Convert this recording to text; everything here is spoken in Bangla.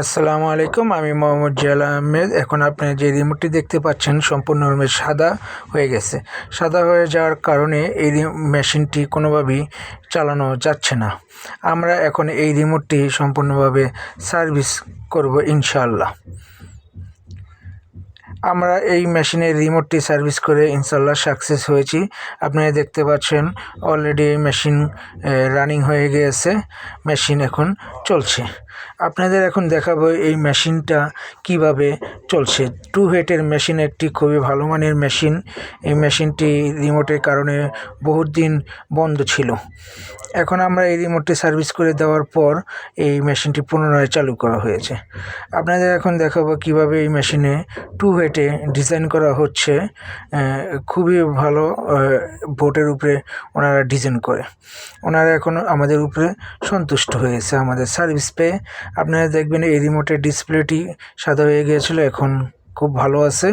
আসসালামু আলাইকুম, আমি মোহাম্মদ জিয়াল আহমেদ। এখন আপনি যে রিমোটটি দেখতে পাচ্ছেন, সম্পূর্ণ সম্পূর্ণরূপে সাদা হয়ে গেছে। সাদা হয়ে যাওয়ার কারণে এই মেশিনটি কোনোভাবেই চালানো যাচ্ছে না। আমরা এখন এই রিমোটটি সম্পূর্ণভাবে সার্ভিস করব ইনশাআল্লাহ। আমরা এই মেশিনের রিমোটটি সার্ভিস করে ইনশাল্লাহ সাকসেস হয়েছি। আপনারা দেখতে পাচ্ছেন অলরেডি এই মেশিন রানিং হয়ে গিয়েছে। মেশিন এখন চলছে। আপনাদের এখন দেখাবো এই মেশিনটা কীভাবে চলছে। টু হেটের মেশিন একটি খুবই ভালো মানের মেশিন। এই মেশিনটি রিমোটের কারণে বহুত দিন বন্ধ ছিল। এখন আমরা এই রিমোটটি সার্ভিস করে দেওয়ার পর এই মেশিনটি পুনরায় চালু করা হয়েছে। আপনাদের এখন দেখাবো কীভাবে এই মেশিনে টু হেটে ডিজাইন করা হচ্ছে খুবই ভালো ভোটের উপরে ওনারা ডিজাইন করে। ওনারা এখন আমাদের উপরে সন্তুষ্ট হয়েছে, আমাদের সার্ভিস পেয়ে। আপনারা দেখবেন এই রিমোটের ডিসপ্লেটি সাদা হয়ে গিয়েছিল, এখন খুব ভালো আছে।